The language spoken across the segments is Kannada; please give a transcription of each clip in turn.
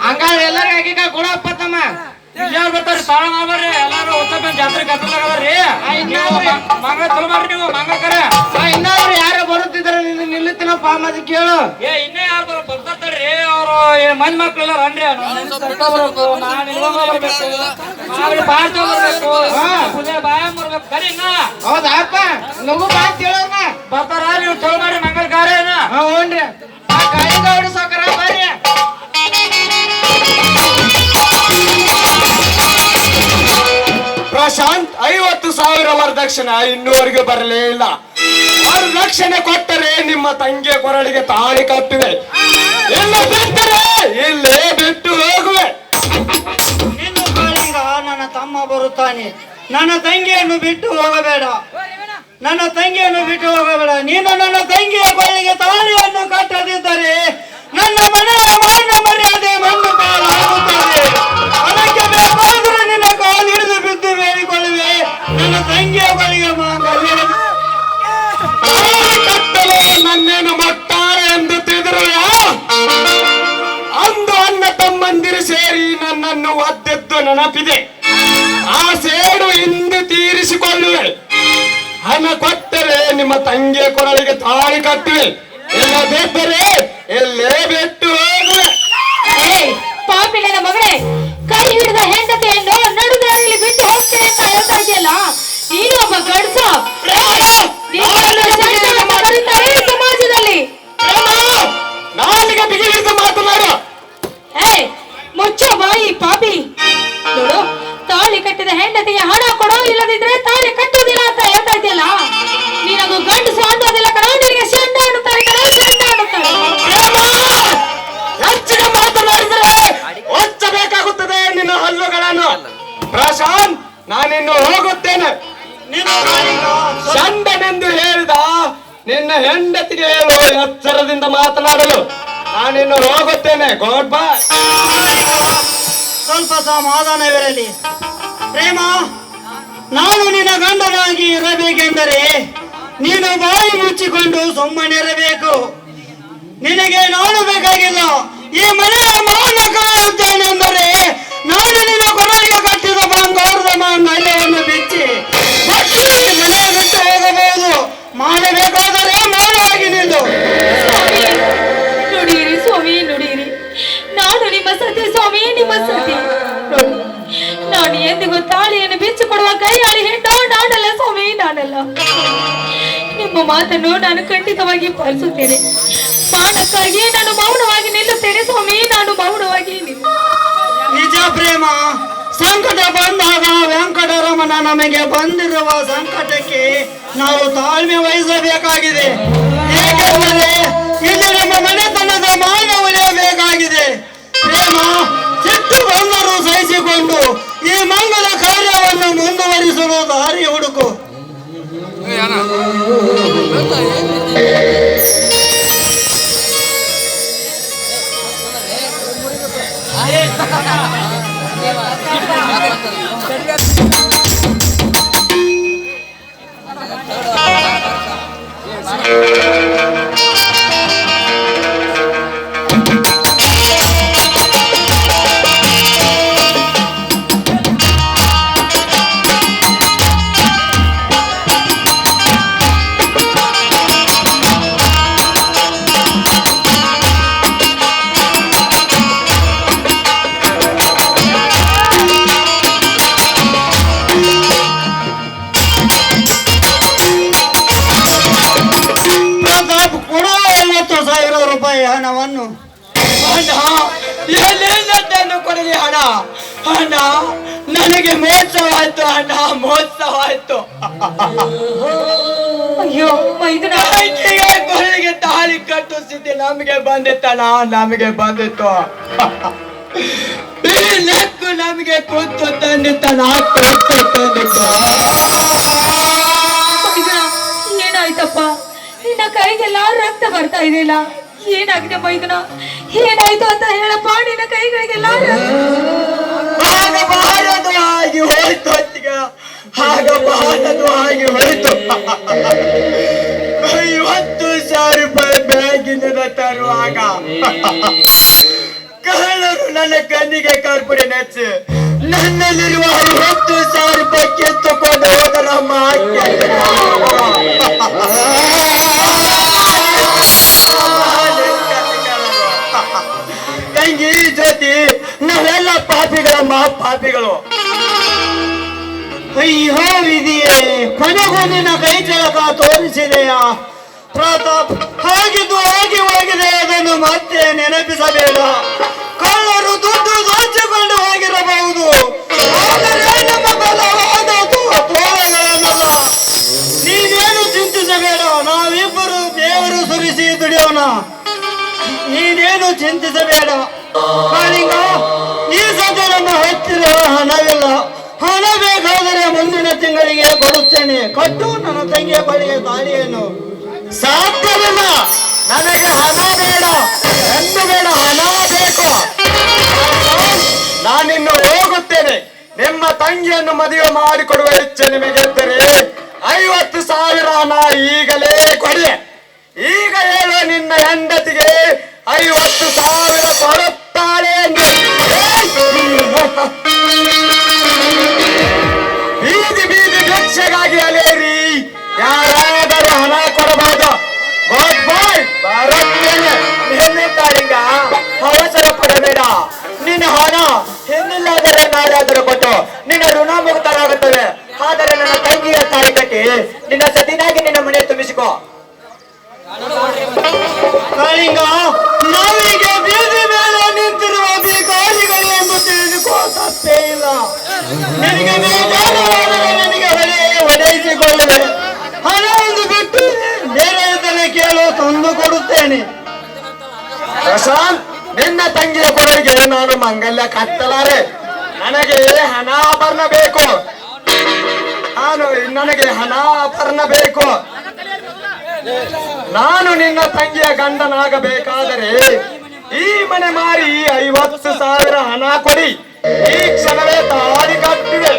ಹಂಗಾದ್ರೆ ಎಲ್ಲರಿಗೂ ಅಗಿಕ ಕೊಡಪ್ಪ ತಮ್ಮ ಯಾರು ಬರ್ತಾರ ತಾಳ ಮಾಡ್ಬಾರ್ರಿ? ಎಲ್ಲಾರು ಉತ್ತಮ ಜಾತ್ರೆ ಕತ್ತಲಾಗವ್ರಿ ನೀವು ಮಂಗ ತೊಳ್ಬಾರ್ರಿ ನೀವು ಮಂಗ ಕರೆ ಆ, ಇನ್ನಾದ್ರು ಯಾರೋ ಬರುತ್ತಿದ್ರೆ ನಿನ್ನ ನಿಲ್ಲುತ್ತೀನಪ್ಪ ಮತ್ತೆ ಕೇಳು. ಏ ಇನ್ನೇ ಯಾರು ಬರ ಬರ್ತಾರ್ರಿ ಅವ್ರು ಮಂದಿ ಮಕ್ಳೆಲ್ಲ ರನ್ರಿ ಬರ್ಬೇಕು. ನಾನು ಪಾಠ ಬರ್ಬೇಕು. ಪೂಜೆ ಬಾಯ ಬರ್ಬೇಕು ಕರಿ ಇನ್ನ. ಹೌದಪ್ಪ ನಗು ಮಾತು ಕೇಳೋಣ ಬರ್ತಾರ ನೀವು ತೊಳ್ಬಾರ್ರಿ ಮಂಗಲ್ ಕಾರ್ಯ ಹಾ ಹ್ಞೂನ್ರಿ. ಆ ಗಾಡಿಗೆ ಹೊಡಿಸೋಕರ ಬರ್ರಿ. ಐವತ್ತು ಸಾವಿರ ವರದಕ್ಷಿಣೆ ಇನ್ನೂವರೆಗೆ ಬರಲೇ ಇಲ್ಲ. ವರದಕ್ಷಿಣೆ ಕೊಟ್ಟರೆ ನಿಮ್ಮ ತಂಗಿಯ ಕೊರಳಿಗೆ ತಾಳಿ ಕಟ್ಟುವೆ. ಇಲ್ಲ ಬಿಟ್ಟರೆ ಇಲ್ಲೇ ಬಿಟ್ಟು ಹೋಗುವೆ. ನಿನ್ನ ತಮ್ಮ ಬರುತ್ತಾನೆ. ನನ್ನ ತಂಗಿಯನ್ನು ಬಿಟ್ಟು ಹೋಗಬೇಡ. ನನ್ನ ತಂಗಿಯನ್ನು ಬಿಟ್ಟು ಹೋಗಬೇಡ. ನೀನು ನನ್ನ ತಂಗಿಯ ಕೊರಳಿಗೆ ತಾಳಿಯನ್ನು ಕಟ್ಟದಿದ್ದರೆ ನನ್ನ ಮನೆಯ ಮಾನ ಮರ್ಯಾದೆ ಮಣ್ಣು ಪಾಲಾಗುತ್ತದೆ ನಾನಿನ್ನು ಹೋಗುತ್ತೇನೆ. ಚಂದನೆಂದು ಹೇಳಿದ ನಿನ್ನ ಹೆಂಡತಿಗೆ ಹೇಳು ಎಚ್ಚರದಿಂದ ಮಾತನಾಡಲು ನಾನಿನ್ನು ಹೋಗುತ್ತೇನೆ. ಗೋಡ್ ಬಾಯ್ ಸ್ವಲ್ಪ ಸಮಾಧಾನವಿರಲಿ ಪ್ರೇಮ ನಾನು ನಿನ್ನ ಗಂಡನಾಗಿ ಇರಬೇಕೆಂದರೆ ನೀನು ಬಾಯಿ ಮುಚ್ಚಿಕೊಂಡು ಸುಮ್ಮನಿರಬೇಕು ನಿನಗೆ ನಾನು ಬೇಕಾಗಿಲ್ಲ ಈ ಮನೆಯ ಮಾನ ಕಾಯುತ್ತೇನೆಂದರೆ ನಾನು ನಿನ್ನ ಕೊರಳಿಗೆ ಕಟ್ಟಿದ ಬಂಗಾರದ ಮಾಂಗಲ್ಯವನ್ನು ಬಿಚ್ಚಿ ಬಚ್ಚಿ. ಈ ಮನೆಯ ಬಿಟ್ಟು ಹೋಗಬಹುದು ಮಾಡಬೇಕಾದರೆ ಮಾಡಾಗಿ ನಿಂದು ನುಡಿಯಿರಿ ಸ್ವಾಮಿ, ನುಡಿಯಿರಿ. ನಾನು ನಿಮ್ಮ ಸತಿ, ಸ್ವಾಮಿ, ನಿಮ್ಮ ಸತಿ. ನಾನು ಎಂದಿಗೂ ತಾಳಿಯನ್ನು ಬಿಚ್ಚಿಕೊಡುವ ಕೈಯಾಳಿ ಹೆಣ್ಣು, ನಾನಲ್ಲ ಸ್ವಾಮಿ, ನಾನಲ್ಲ. ನಿಮ್ಮ ಮಾತನ್ನು ನಾನು ಖಂಡಿತವಾಗಿ ಪಾಲಿಸುತ್ತೇನೆ. ಮಾನಕ್ಕಾಗಿ ನಾನು ಮೌನವಾಗಿ ನಿಲ್ಲುತ್ತೇನೆ ಸ್ವಾಮಿ, ನಾನು ಮೌನವಾಗಿ ನಿಲ್ಲು ಪ್ರೇಮ ಸಂಕಟ ಬಂದಾಗ ವೆಂಕಟರಮಣ ನಮಗೆ ಬಂದಿರುವ ಸಂಕಟಕ್ಕೆ ನಾವು ತಾಳ್ಮೆ ವಹಿಸಬೇಕಾಗಿದೆ ಏಕೆಂದರೆ ಇಲ್ಲಿ ನಮ್ಮ ಮನೆತನದ ಮಾನ ಉಳಿಯಬೇಕಾಗಿದೆ ಪ್ರೇಮ ಸಿಟ್ಟು ಬಂದರೂ ಸಹಿಸಿಕೊಂಡು ಈ ಮಂಗಲ ಕಾರ್ಯವನ್ನು ಮುಂದುವರಿಸಲು ದಾರಿ ಹುಡುಕು ಪ್ರತಾಪ್ ಹಣವನ್ನು? ಹಣ ಎಲ್ಲಿಂದನ್ನು ಕೊಡಲಿ ಹಣ ಹಣ ನನಗೆ ಮೋಸವಾಯ್ತು ಹಣ ಮೋಸವಾಯ್ತು. ಅಯ್ಯೋ ಮೈದುನ. ಆಕೆಗೆ ಕೊರಳಿಗೆ ತಾಳಿ ಕಟ್ಟು ಸ್ಥಿತಿ ನಮಗೆ ಬಂದಿತ್ತಣ ನಮಗೆ ಬಂದಿತ್ತು. ಈ ಲೆಕ್ಕು ನಮಗೆ ಕೂತು ತಂದಿತ್ತಣ ಕೂತು ತಂದಿತ್ತು. ಏನಾಯ್ತಪ್ಪ? ನಿನ್ನ ಕೈಗೆಲ್ಲ ರಕ್ತ ಬರ್ತಾ ಇದೆಯಲ್ಲ? ಏನಾಗಿದೆ ಮೈದನ ಏನಾಯ್ತು ಅಂತ ಹೇಳಪ್ಪ, ನಿನ್ನ ಕೈಗಳಿಗೆಲ್ಲ ಆಗ ಆಗಿ ಹೋಯ್ತು ಅತ್ತಿಗೆ. ಆಗಬಾರದು ಆಗಿ ಹೋಯ್ತು. ಐವತ್ತು ಸಾವಿರ ರೂಪಾಯಿ ಬ್ಯಾಂಕಿನಿಂದ ತರುವಾಗ. ಕಳ್ಳರು ನನ್ನ ಕಣ್ಣಿಗೆ ಕಾರ್ಪುಡಿ ನೆಚ್ಚ, ನನ್ನಲ್ಲಿರುವ ಐವತ್ತು ಸಾವಿರ ರೂಪಾಯಿ ಕಿತ್ತುಕೊಂಡು ಹೋದರ ಪಾಪಿಗಳು ಅಯ್ಯೋ ವಿಧಿಯೇ ಕೊನೆಗೂ ನಿನ್ನ ಕೈ ಚಳಕ ತೋರಿಸಿದೆಯಾ? ಪ್ರತಾಪ್, ಹಾಗಿದ್ದು ಹೋಗಿ ಹೋಗಿದೆ, ಅದನ್ನು ಮತ್ತೆ ನೆನಪಿಸಬೇಡ. ಕಳ್ಳರು ದುಡ್ಡು ದೋಚಿಕೊಂಡು ಹೋಗಿರಬಹುದು. ಆದರೆ ಚಿಂತಿಸಬೇಡ, ನಾವಿಬ್ಬರು ದೇವರು ಸುರಿಸಿ ದುಡಿಯೋಣ. ನೀನೇನು ಚಿಂತಿಸಬೇಡ. ಕಾಳಿಂಗ ಈ ಸದ್ಯ ನಮ್ಮ ಹಣವಿಲ್ಲ ಹಣ ಬೇಕಾದರೆ ಮುಂದಿನ ತಿಂಗಳಿಗೆ ಕೊಡುತ್ತೇನೆ. ಕಟ್ಟು ನನ್ನ ತಂಗಿಯ ಬಳಿಯ ತಾಳಿಯನ್ನು ಸಾಧ್ಯವಿಲ್ಲ. ನನಗೆ ಹಣ ಬೇಡ. ಹೆಣ್ಣು ಬೇಡ, ಹಣ ಬೇಕು. ನಾನಿನ್ನು ಹೋಗುತ್ತೇನೆ. ನಿಮ್ಮ ತಂಗಿಯನ್ನು ಮದುವೆ ಮಾಡಿಕೊಡುವ ಇಚ್ಛೆ ನಿಮಗಿದ್ದರೆ ಐವತ್ತು ಸಾವಿರ ಹಣ ಈಗಲೇ ಕೊಡಿ. ಈಗ ಹೇಳು ನಿನ್ನ ಹೆಂಡತಿಗೆ ನಾಳೆ ಕೊಟ್ಟು ನಿನ್ನ ಋಣ ಮುಕ್ತರಾಗುತ್ತದೆ ಆದರೆ ನನ್ನ ತಂಗಿಯ ತಾಳಿ ಕಟ್ಟಿ ನಿನ್ನ ಸತಿನಾಗಿ ನಿನ್ನ ಮನೆ ತುಂಬಿಸಿಕೋ. ನಿನಗೆ ಕೇಳು, ತಂದು ಕೊಡುತ್ತೇನೆ. ಪ್ರಶಾಂತ್, ನಿನ್ನ ತಂಗಿಯ ಕೊರಳಿಗೆ ನಾನು ಮಂಗಲ್ಯ ಕಟ್ಟಲಾರೆ ನನಗೆ ಹಣಾಭರಣ ಬೇಕು ನಾನು ನನಗೆ ಹಣಾಭರಣ ಬೇಕು ನಾನು ನಿನ್ನ ತಂಗಿಯ ಗಂಡನಾಗಬೇಕಾದರೆ ಈ ಮನೆ ಮಾರಿ ಐವತ್ತು ಸಾವಿರ ಹಣ ಕೊಡಿ. ಈ ಕ್ಷಣವೇ ತಾಳಿ ಕಟ್ಟಿವೆ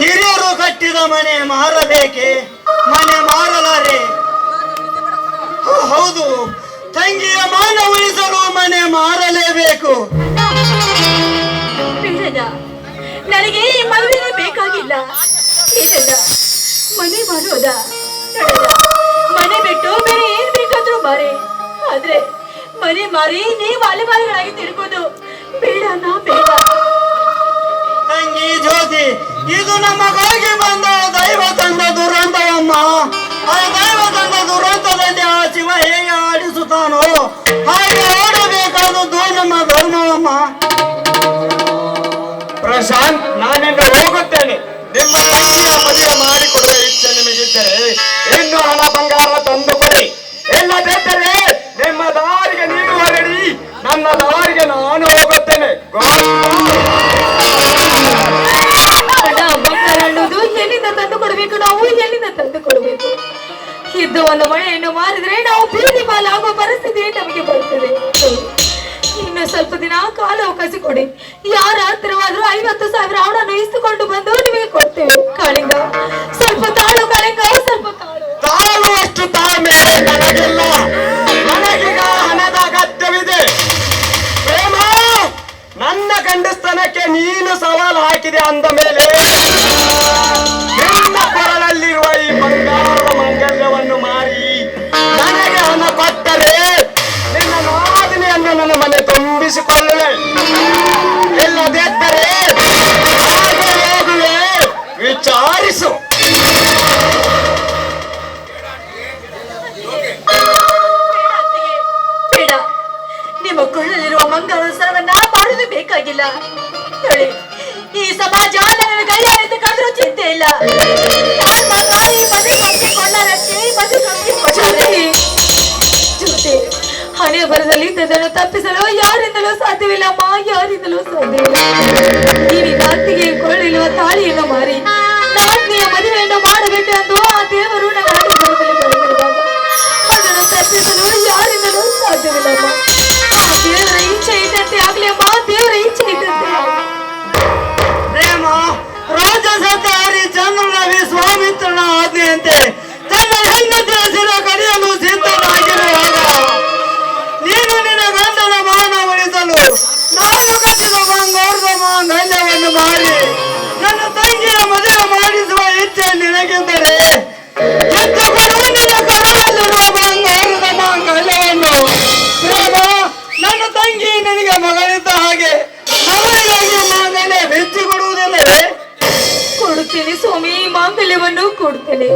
ಹಿರಿಯರು ಕಟ್ಟಿದ ಮನೆ ಮಾರಬೇಕೆ? ಮನೆ ಮಾರಲಾರೆ. ಹೌದು. ತಂಗಿಯ ಮಾನ ಉಳಿಸಲು ಮನೆ ಮಾರಲೇಬೇಕು. ನನಗೆ ಈ ಮದುವೆ ಬೇಕಾಗಿಲ್ಲ. ಬೇಡದ ಮನೆ ಮಾಡೋದ? ಮನೆ ಬಿಟ್ಟು ಬೇರೆ ಏನ್ ಬೇಕಾದ್ರೂ ಮಾರಿ. ಆದ್ರೆ ಮನೆ ಮಾರಿ ನೀವು ಅಲೆಮಾರಿಗಳಾಗಿ ತಿಳ್ಕೋದು ಬೇಡ ನಾ ಬೇಡ. ತಂಗಿ ಜ್ಯೋತಿ, ಇದು ನಮಗಾಗಿ ಬಂದ ದೈವ ತಂದ ದುರಂತವಮ್ಮ. ಆ ದೈವ ತಂದ ದುರಂತದಲ್ಲಿ ಆ ಶಿವ ಹೇಗೆ ಆಡಿಸುತ್ತಾನೋ ಹಾಗೆ ಆಡಬೇಕಾದದ್ದು ನಮ್ಮ ಧರ್ಮವಮ್ಮ. ಪ್ರಶಾಂತ್, ನಾನಿಂದ ಹೋಗುತ್ತೇನೆ. ನಿಮ್ಮ ಮದುವೆ ಮಾಡಿಕೊಡುವ ಇಚ್ಛೆ ನಿಮಗಿದ್ದರೆ ಇನ್ನು ಹಣ ಬಂಗಾರ ತಂದು ಕೊಡಿ. ಇಲ್ಲದಿದ್ದರೆ ನಿಮ್ಮ ದಾರಿಗೆ ನೀವು ಹೊರಡಿ ನನ್ನ ದಾರಿಗೆ ನಾನು ಹೋಗುತ್ತೇನೆ. ಅನ್ನೋದು ಎಲ್ಲಿಂದ ತಂದು ಕೊಡಬೇಕು? ನಾವು ಎಲ್ಲಿಂದ ತಂದು ಕೊಡಬೇಕು? ಇದ್ದು ಒಂದು ಮಳೆಯನ್ನು ಮಾರಿದ್ರೆ ನಾವು ಬೀದಿ ಪಾಲಾಗುವ ಪರಿಸ್ಥಿತಿ ನಮಗೆ ಬರುತ್ತದೆ ಇನ್ನು ಸ್ವಲ್ಪ ದಿನ ಕಾಲ ಅವಕಾಶ ಕೊಡಿ. ಯಾರ ಹತ್ತಿರವಾದ್ರೂ ಐವತ್ತು ಸಾವಿರ ಹಣವನ್ನು ಇಸ್ತುಕೊಂಡು ಬಂದು ನಿಮಗೆ ಕೊಡ್ತೇವೆ. ಕಾಳಿಂಗ, ಸ್ವಲ್ಪ ತಾಳು ಕಾಳಿಂಗ, ಸ್ವಲ್ಪ ತಾಳು. ಅಷ್ಟು ತಾಳ್ಮೆ ನನಗಿಲ್ಲ. ನನಗೀಗ ಹಣದ ಅಗತ್ಯವಿದೆ. ಪ್ರೇಮ, ನನ್ನ ಗಂಡಸ್ತನಕ್ಕೆ ನೀನು ಸವಾಲು ಹಾಕಿದೆ ಅಂದ ಮೇಲೆ ನಿನ್ನ ಕೊರಳಲ್ಲಿರುವ ಈ ಬಂಗಾರದ ಮಂಗಲ್ಯವನ್ನು ಮಾರಿ ನನಗೆ ಹಣ ಕೊಟ್ಟರೆ ಇಲ್ಲದಿದ್ದರೆ ಹಾಗೆ ಹೋಗುವೆ, ವಿಚಾರಿಸು. ಬೇಡ. ನಿಮ್ಮ ಕೊಳ್ಳಲಿರುವ ಸರವನ್ನ ಮಾಡುವುದು ಬೇಕಾಗಿಲ್ಲ. ಈ ಸಮಾಜ ನನ್ನ ಕೈಯಾರೆ ಕಂಡ್ರೂ ಚಿಂತೆ ಇಲ್ಲ. ಹಣೆ ಬರದಲ್ಲಿ ಇದನ್ನು ತಪ್ಪಿಸಲು ಯಾರಿಂದಲೂ ಸಾಧ್ಯವಿಲ್ಲ ಅಮ್ಮ ಯಾರಿಂದಲೂ ಸಾಧ್ಯವಿಲ್ಲ ಈ ರಾತ್ರಿಗೆ ಕೊರಳಿರುವ ತಾಳಿಯನ್ನು ಮಾರಿ, ನಾಲ್ಕನೆಯ ಮದುವೆಯನ್ನು ಮಾಡಬೇಕು ಎಂದು ಆ ದೇವರು ಬರದಲ್ಲಿ ಅದನ್ನು ತಪ್ಪಿಸಲು ಯಾರಿಂದಲೂ ಸಾಧ್ಯವಿಲ್ಲಮ್ಮ ಆ ದೇವರ ಇಚ್ಛೆ ಇದ್ದಂತೆ ಆಗ್ಲಿ ಅಮ್ಮ, ದೇವರ ಇಚ್ಛೆ ಇದ್ದಂತೆ. ಪ್ರೇಮ ರಾಜಸತ್ತ ಹರಿಚಂದ್ರನ ವಿಶ್ವಾಮಿತ್ರನ ಆಜ್ಞೆಯಂತೆ ಕಟ್ಟಿದ ಮಾಡಿ ನನ್ನ ತಂಗಿಯ ಮದುವೆ ಮಾಡಿಸುವ ಇಚ್ಛೆ ನಿನಗಿದ್ದರೆ ನಿನ್ನ ಕರದಲ್ಲಿರುವ ಬಂಗಾರದ ಮಾಂಗಲ್ಯವನ್ನು ಪ್ರೇಮ ನನ್ನ ತಂಗಿ ನಿನಗೆ ಮಗಳಿದ್ದ ಹಾಗೆ ಅವಳಿಗಾಗಿ ಮಾಂಗಲ್ಯ ಬಿಚ್ಚಿಕೊಡುವುದಿಲ್ಲವೇ ಕೊಡುತ್ತೇನೆ ಸ್ವಾಮಿ, ಈ ಮಾಂಗಲ್ಯವನ್ನು ಕೊಡುತ್ತೇನೆ.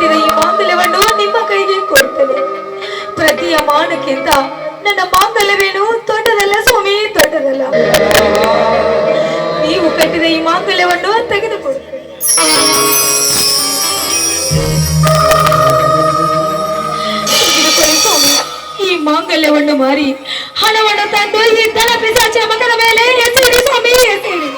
ನೀವು ಈ ಮಾಂಗಲ್ಯವನ್ನು ನಿಮ್ಮ ಕೈಗೆ ಕೊಡುತ್ತೇನೆ. ಪ್ರತಿಯ ಮಾನಕ್ಕಿಂತ ನನ್ನ ಮಾಂಗಲ್ಯವೇನು ಸ್ವಾಮಿ ದೊಡ್ಡದಲ್ಲ. ನೀವು ಕಟ್ಟಿದ ಈ ಮಾಂಗಲ್ಯವನ್ನು ತೆಗೆದುಕೊಳ್ಳಿ ಈ ಮಾಂಗಲ್ಯವನ್ನು ಮಾರಿ ಹಣವನ್ನು ತಂದು ಈ ದಳ ಪಿಸಾಚ ಮೇಲೆ ಎಸೇರಿ ಸ್ವಾಮಿ, ಎಸೆಯಿರಿ.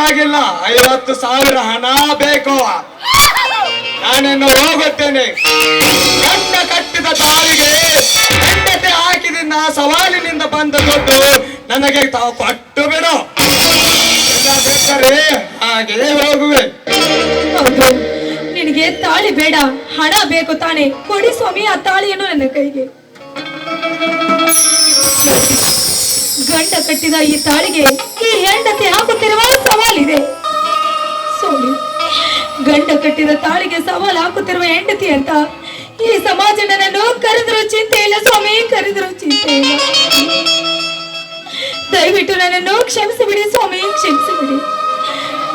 ಬೇಕಾಗಿಲ್ಲ. ಐವತ್ತು ಸಾವಿರ ಹಣ ಬೇಕು. ನಾನಿನ್ನು ಹೋಗುತ್ತೇನೆ. ಕಣ್ಣ ಕಟ್ಟಿದ ತಾಳಿಗೆ ಹೆಂಡತಿ ಹಾಕಿದ ಸವಾಲಿನಿಂದ ಬಂದ ದುಡ್ಡು ನನಗೆ ತಾವು ಕೊಟ್ಟು ಬಿಡು. ಬೇಕಾದ್ರೆ ಹಾಗೆ ಹೋಗುವೆ. ನಿನಗೆ ತಾಳಿ ಬೇಡ. ಹಣ ಬೇಕು ತಾನೆ. ಕೊಡಿ ಸ್ವಾಮಿ ಆ ತಾಳಿಯನ್ನು ನನ್ನ ಕೈಗೆ. ಗಂಡ ಕಟ್ಟಿದ ಈ ತಾಳಿಗೆ ಈ ಹೆಂಡತಿ ಹಾಕುತ್ತಿರುವ ಸವಾಲಿದೆ. ಸೋಲಿ, ಗಂಡ ಕಟ್ಟಿದ ತಾಳಿಗೆ ಸವಾಲು ಹಾಕುತ್ತಿರುವ ಹೆಂಡತಿ ಅಂತ ಈ ಸಮಾಜ ನನ್ನನ್ನು ಕರೆದರೂ ಚಿಂತೆ ಇಲ್ಲ ಸ್ವಾಮಿ, ಕರೆದರೂ ಚಿಂತೆ ಇಲ್ಲ. ದಯವಿಟ್ಟು ನನ್ನನ್ನು ಕ್ಷಮಿಸಿಬಿಡಿ ಸ್ವಾಮಿ, ಕ್ಷಮಿಸಿಬಿಡಿ.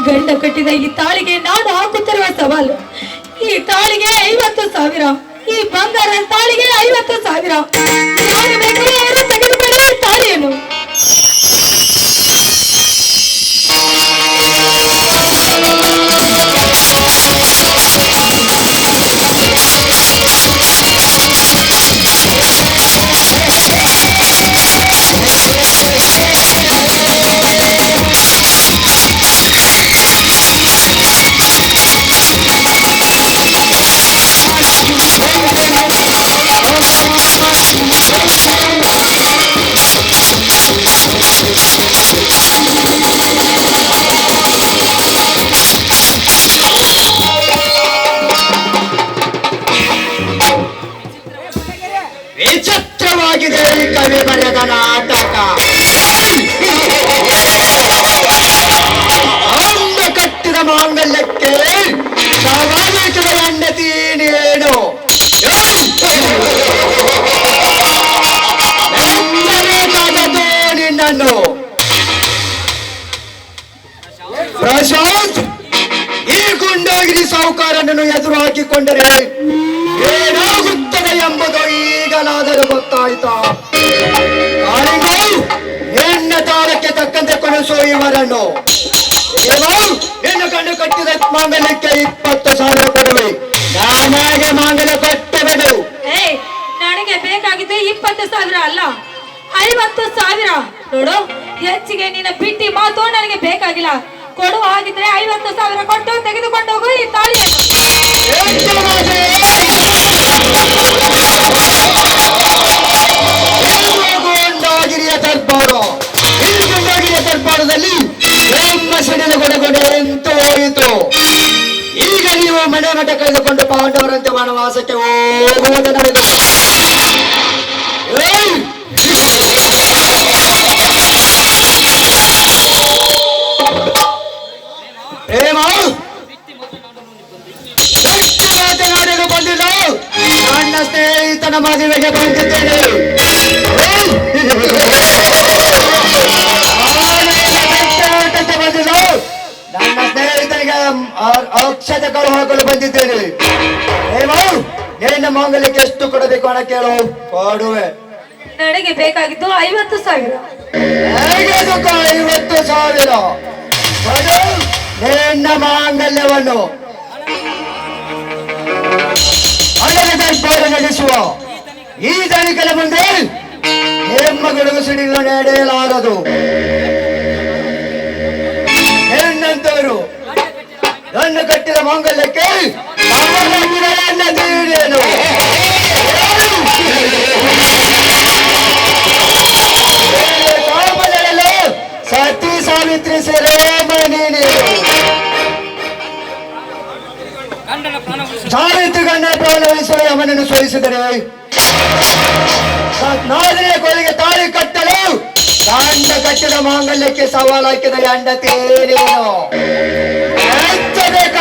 ಗಂಡ ಕಟ್ಟಿದ ಈ ತಾಳಿಗೆ ನಾನು ಹಾಕುತ್ತಿರುವ ಸವಾಲು, ಈ ತಾಳಿಗೆ ಐವತ್ತು ಸಾವಿರ, ಈ ಬಂಗಾರ ತಾಳಿಗೆ ಐವತ್ತು ಸಾವಿರ. ಯಾರು ತೆಗೆದುಕೊಳ್ಳಿ ತಾಳಿಯನ್ನು? ವಿಚಿತ್ರವಾಗಿದೆ ಈ ಕವಿ ಬರೆದ ನಾಟಕ. ಅಂದ ಕಟ್ಟಿದ ಮಾಂಗಲ್ಯಕ್ಕೆ ಸವಾಲಿಸುವ ಹೆಂಡತಿ ಮೆಚ್ಚಬೇಕಾದದ್ದು ನಿನ್ನನ್ನು ಪ್ರಶಾಂತ್, ಈ ಗುಂಡಾಗಿರಿ ಸಾಹುಕಾರನನ್ನು ಎದುರು ಹಾಕಿಕೊಂಡರೆ. ಈಗಲಾದರೂ ಕಾಳಿಂಗು, ನಿನ್ನ ತಾಳಕ್ಕೆ ತಕ್ಕಂತೆ ಕೊಡಿಸೋ ಇವರನ್ನು. ಇವರು ನಿನ್ನ ಗಂಡು ಕಟ್ಟಿದ ಮಾಂಗಲ್ಯಕ್ಕೆ ಇಪ್ಪತ್ತು ಸಾವಿರ ಕೊಡುವೆ ನಾನಾಗೆ ಮಾಂಗಲ್ಯ ಕೊಟ್ಟು ಬಿಡು ಏ ನನಗೆ ಬೇಕಾಗಿದ್ದು ಇಪ್ಪತ್ತು ಸಾವಿರ ಅಲ್ಲ. ಐವತ್ತು ಸಾವಿರ. ನೋಡು ಹೆಚ್ಚಿಗೆ ನಿನ್ನ ಬಿಟ್ಟಿ ಮಾತು ನನಗೆ ಬೇಕಾಗಿಲ್ಲ. ಕೊಡು ಹಾಗಿದ್ರೆ ಐವತ್ತು ಸಾವಿರ ಕೊಟ್ಟು ತೆಗೆದುಕೊಂಡು ಹೋಗು ಈ ತಾಳಿಯನ್ನು. ದರ್ಬಾರದಲ್ಲಿ ಬ್ರಹ್ಮ ಸಿಡಿಲು ಗೊಡಗೊಡೆ ಎಂತೂ ಹೋಯಿತು. ಈಗ ನೀವು ಮನೆ ಮಠ ಕಳೆದುಕೊಂಡು ಪಾಂಡವರಂತೆ ವನವಾಸಕ್ಕೆ ಹೋಗುವುದು ನಡೆದು ಸ್ನೇಹಿತನಿಗೆ ಅ- ಅಕ್ಷತೆಗಳು ಹಾಕಲು ಬಂದಿದ್ದೇನೆ. ನಿನ್ನ ಮಾಂಗಲ್ಯಕ್ಕೆ ಎಷ್ಟು ಕೊಡಬೇಕು ಹಣ ಕೇಳು. ಕೊಡುವೆ. ನನಗೆ ಬೇಕಾಗಿದ್ದು ಐವತ್ತು ಸಾವಿರ. ಐವತ್ತು ಸಾವಿರ? ನಿನ್ನ ಮಾಂಗಲ್ಯವನ್ನು. ಹಣದ ದರ್ಬಾರ ನಡೆಸುವ. ಈ ದಣಿಕಲ ಮುಂದೆ ನಿಮ್ಮ ಗುಡುಗು ಸಿಡಿಲು ನಡೆಯಲಾರದು. ನೀನು ಕಾಮನಲ್ಲೂ ಸತಿ ಸಾವಿತ್ರಿ ಶಿರೋಮಣಿ ನೀನು ಗಂಡನ ಪ್ರಾಣ ಉಳಿಸಿ ಸಾವಿತ್ರಿ ಗಣ್ಯ ಪ್ರಾಣ ಉಳಿಸುವ ಯಮನನ್ನು ಸೋಲಿಸಿದರೆ ನಾದಿನ ಕೊಲೆಗೆ ತಾಳಿ ಕಟ್ಟಲು ದಂಡ ಕಟ್ಟಿದ ಮಾಂಗಲ್ಯಕ್ಕೆ ಸವಾಲು ಹಾಕಿದ ಹೆಂಡತಿ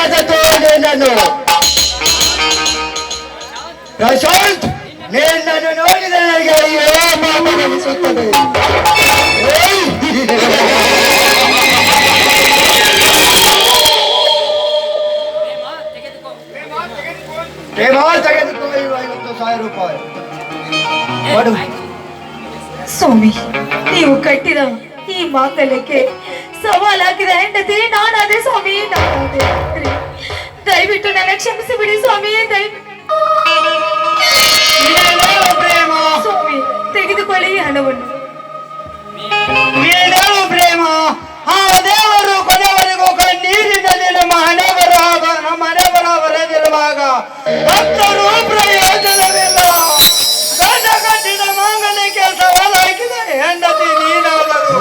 ನೀನು ಮೆಚ್ಚಬೇಕಾದದ್ದು ನಿನ್ನನ್ನು ಪ್ರಶಾಂತ್ ನಿನ್ನನ್ನು ನೋಡಿದ ನನಗೆ ಅಯ್ಯೋ ಪಾಪ ಅನಿಸುತ್ತದೆ. ಸ್ವಾಮಿ, ನೀವು ಕಟ್ಟಿದ ಈ ಮಾಂಗಲ್ಯಕ್ಕೆ ಸವಾಲಾಗಿದೆ ಹೆಂಡತಿ, ನಾನಾದೆ ಸ್ವಾಮಿ, ನಾನಾದೆ ದಯವಿಟ್ಟು ನನ್ನ ಕ್ಷಮಿಸಿ ಬಿಡಿ ಸ್ವಾಮಿ ಸ್ವಾಮಿ, ತೆಗೆದುಕೊಳ್ಳಿ ಹಣವನ್ನು. ಪ್ರೇಮ, ಆ ದೇವರು ಕೊನೆವರೆಗೂ ನೀರಿನಲ್ಲಿ ನಮ್ಮ ಭಕ್ತರು ಪ್ರಯೋಜನವಿಲ್ಲ. ಹೆಂಡತಿ ನೀನಾದರು.